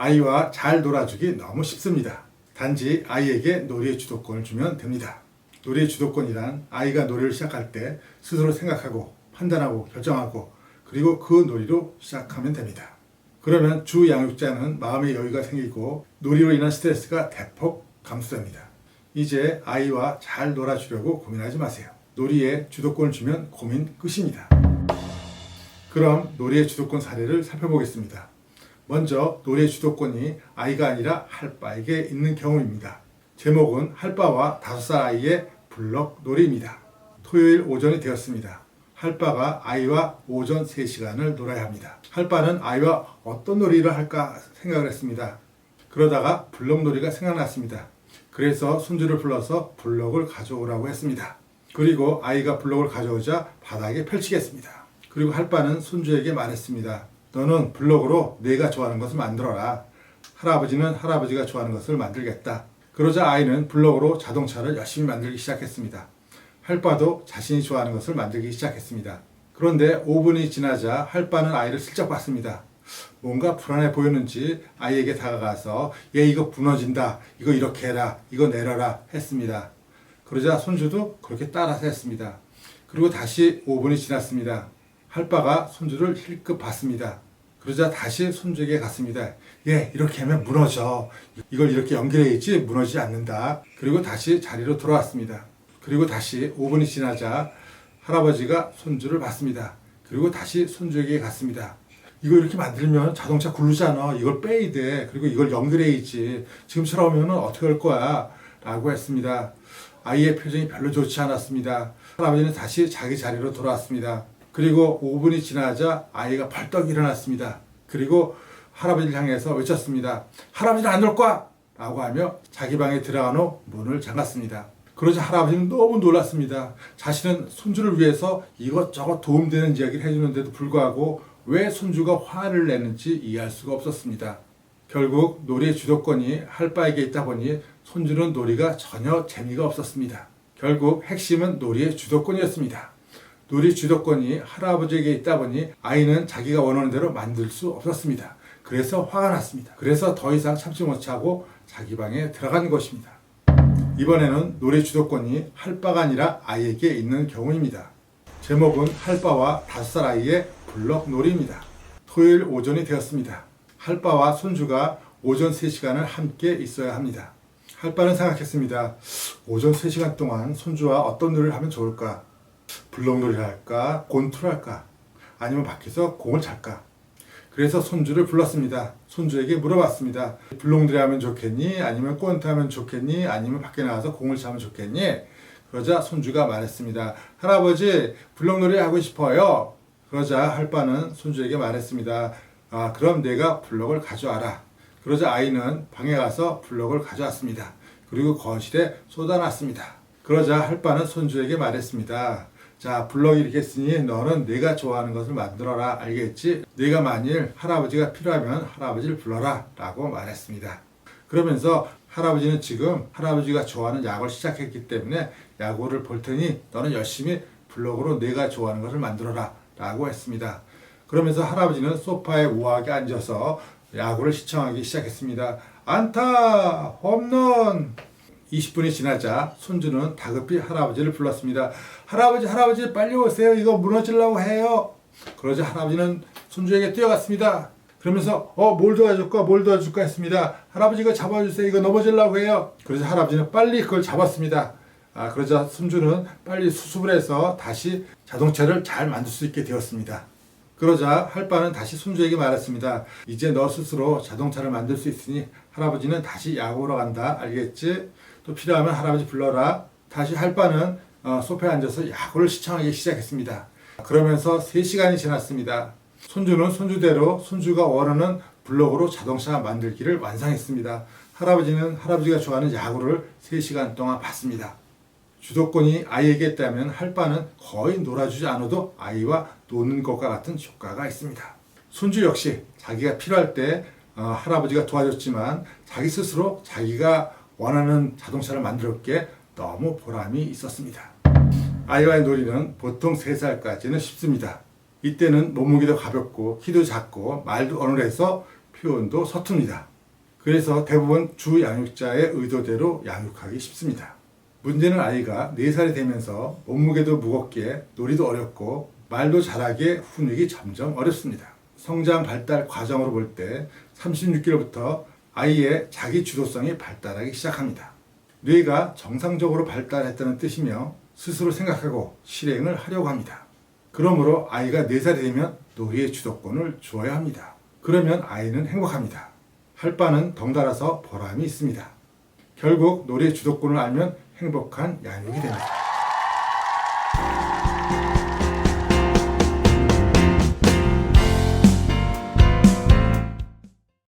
아이와 잘 놀아주기 너무 쉽습니다. 단지 아이에게 놀이의 주도권을 주면 됩니다. 놀이의 주도권이란 아이가 놀이를 시작할 때 스스로 생각하고 판단하고 결정하고 그리고 그 놀이로 시작하면 됩니다. 그러면 주 양육자는 마음의 여유가 생기고 놀이로 인한 스트레스가 대폭 감소됩니다. 이제 아이와 잘 놀아주려고 고민하지 마세요. 놀이에 주도권을 주면 고민 끝입니다. 그럼 놀이의 주도권 사례를 살펴보겠습니다. 먼저 놀이의 주도권이 아이가 아니라 할바에게 있는 경우입니다. 제목은 할바와 다섯 살 아이의 블럭 놀이입니다. 토요일 오전이 되었습니다. 할바가 아이와 오전 3시간을 놀아야 합니다. 할바는 아이와 어떤 놀이를 할까 생각을 했습니다. 그러다가 블럭 놀이가 생각났습니다. 그래서 손주를 불러서 블럭을 가져오라고 했습니다. 그리고 아이가 블럭을 가져오자 바닥에 펼치겠습니다. 그리고 할바는 손주에게 말했습니다. 너는 블럭으로 내가 좋아하는 것을 만들어라. 할아버지는 할아버지가 좋아하는 것을 만들겠다. 그러자 아이는 블럭으로 자동차를 열심히 만들기 시작했습니다. 할바도 자신이 좋아하는 것을 만들기 시작했습니다. 그런데 5분이 지나자 할바는 아이를 슬쩍 봤습니다. 뭔가 불안해 보였는지 아이에게 다가가서 얘 이거 무너진다. 이거 이렇게 해라. 이거 내려라. 했습니다. 그러자 손주도 그렇게 따라서 했습니다. 그리고 다시 5분이 지났습니다. 할바가 손주를 힐끗 봤습니다. 그러자 다시 손주에게 갔습니다. 예, 이렇게 하면 무너져. 이걸 이렇게 연결해야지 무너지지 않는다. 그리고 다시 자리로 돌아왔습니다. 그리고 다시 5분이 지나자 할아버지가 손주를 봤습니다. 그리고 다시 손주에게 갔습니다. 이거 이렇게 만들면 자동차 굴르잖아. 이걸 빼야 돼. 그리고 이걸 연결해야지. 지금처럼 하면 어떻게 할 거야? 라고 했습니다. 아이의 표정이 별로 좋지 않았습니다. 할아버지는 다시 자기 자리로 돌아왔습니다. 그리고 5분이 지나자 아이가 벌떡 일어났습니다. 그리고 할아버지를 향해서 외쳤습니다. 할아버지는 안놀 거야! 라고 하며 자기 방에 들어간 후 문을 잠갔습니다. 그러자 할아버지는 너무 놀랐습니다. 자신은 손주를 위해서 이것저것 도움되는 이야기를 해주는데도 불구하고 왜 손주가 화를 내는지 이해할 수가 없었습니다. 결국 놀이의 주도권이 할바에게 있다 보니 손주는 놀이가 전혀 재미가 없었습니다. 결국 핵심은 놀이의 주도권이었습니다. 놀이 주도권이 할아버지에게 있다 보니 아이는 자기가 원하는 대로 만들 수 없었습니다. 그래서 화가 났습니다. 그래서 더 이상 참지 못하고 자기 방에 들어간 것입니다. 이번에는 놀이 주도권이 할 바가 아니라 아이에게 있는 경우입니다. 제목은 할바와 다섯 살 아이의 블럭 놀이입니다. 토요일 오전이 되었습니다. 할바와 손주가 오전 3시간을 함께 있어야 합니다. 할바는 생각했습니다. 오전 3시간 동안 손주와 어떤 놀이를 하면 좋을까? 블럭놀이를 할까? 곤투를 할까? 아니면 밖에서 공을 찰까? 그래서 손주를 불렀습니다. 손주에게 물어봤습니다. 블록놀이 하면 좋겠니? 아니면 꼰트 하면 좋겠니? 아니면 밖에 나가서 공을 차면 좋겠니? 그러자 손주가 말했습니다. 할아버지, 블록놀이 하고 싶어요. 그러자 할바는 손주에게 말했습니다. 아, 그럼 내가 블록을 가져와라. 그러자 아이는 방에 가서 블록을 가져왔습니다. 그리고 거실에 쏟아놨습니다. 그러자 할바는 손주에게 말했습니다. 자, 이렇게 있으니 너는 내가 좋아하는 것을 만들어라. 알겠지? 네가 만일 할아버지가 필요하면 할아버지를 불러라. 라고 말했습니다. 그러면서 할아버지는 지금 할아버지가 좋아하는 야구를 시작했기 때문에 야구를 볼 테니 너는 열심히 블럭으로 내가 좋아하는 것을 만들어라. 라고 했습니다. 그러면서 할아버지는 소파에 우아하게 앉아서 야구를 시청하기 시작했습니다. 안타! 홈런! 20분이 지나자 손주는 다급히 할아버지를 불렀습니다. 할아버지, 할아버지, 빨리 오세요. 이거 무너지려고 해요. 그러자 할아버지는 손주에게 뛰어갔습니다. 그러면서, 어, 뭘 도와줄까, 뭘 도와줄까 했습니다. 할아버지 이거 잡아주세요. 이거 넘어지려고 해요. 그러자 할아버지는 빨리 그걸 잡았습니다. 아, 그러자 손주는 빨리 수습을 해서 다시 자동차를 잘 만들 수 있게 되었습니다. 그러자 할바는 다시 손주에게 말했습니다. 이제 너 스스로 자동차를 만들 수 있으니 할아버지는 다시 야구로 간다. 알겠지? 또 필요하면 할아버지 불러라. 다시 할바는 어, 소파에 앉아서 야구를 시청하기 시작했습니다. 그러면서 3시간이 지났습니다. 손주는 손주대로 손주가 원하는 블록으로 자동차 만들기를 완성했습니다. 할아버지는 할아버지가 좋아하는 야구를 3시간 동안 봤습니다. 주도권이 아이에게 있다면 할 바는 거의 놀아주지 않아도 아이와 노는 것과 같은 효과가 있습니다. 손주 역시 자기가 필요할 때 어, 할아버지가 도와줬지만 자기 스스로 자기가 원하는 자동차를 만들었기에 너무 보람이 있었습니다. 아이와의 놀이는 보통 3살까지는 쉽습니다. 이때는 몸무게도 가볍고 키도 작고 말도 어눌해서 표현도 서툽니다. 그래서 대부분 주 양육자의 의도대로 양육하기 쉽습니다. 문제는 아이가 4살이 되면서 몸무게도 무겁게 놀이도 어렵고 말도 잘하게 훈육이 점점 어렵습니다. 성장 발달 과정으로 볼 때 36개월부터 아이의 자기 주도성이 발달하기 시작합니다. 뇌가 정상적으로 발달했다는 뜻이며 스스로 생각하고 실행을 하려고 합니다. 그러므로 아이가 4살이 되면 놀이의 주도권을 주어야 합니다. 그러면 아이는 행복합니다. 할 바는 덩달아서 보람이 있습니다. 결국 놀이의 주도권을 알면 행복한 양육이 됩니다.